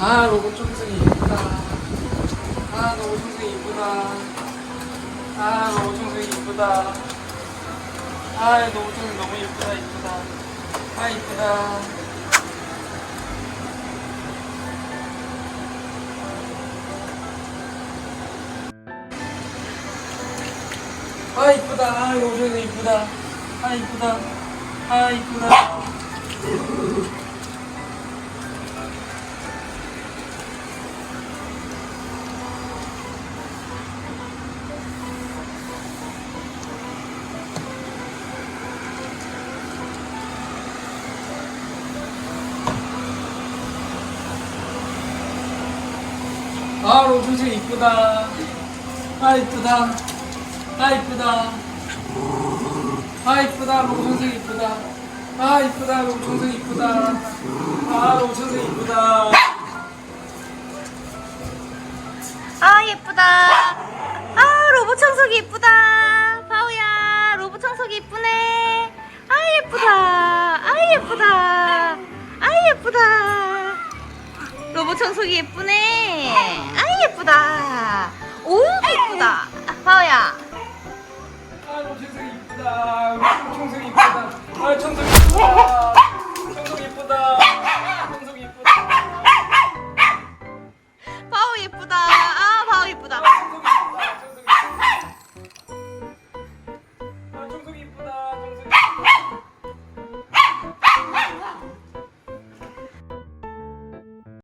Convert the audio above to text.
아 로봇 청승이 이쁘다. 아 로봇 청승이 이쁘다. 아 로봇 청승이 이쁘다. 아 로봇 청승 너무 이쁘다 이쁘다. 아 이쁘다. 아 이쁘다. 아 로봇 청승 이쁘다. 아 이쁘다. 아 이쁘다 아 로즈즈 이쁘다. 아 이쁘다. 아 이쁘다. 아 이쁘다. 로즈즈 이쁘다. 아 이쁘다. 로즈즈 이쁘다. 아 로즈즈 이쁘다. 아 예쁘다. 아 로봇 청소기 이쁘다. 바오야 로봇 청소기 이쁘네. 아 예쁘다. 아 예쁘다. 아 예쁘다. 로봇 청소기 예쁘네. 천도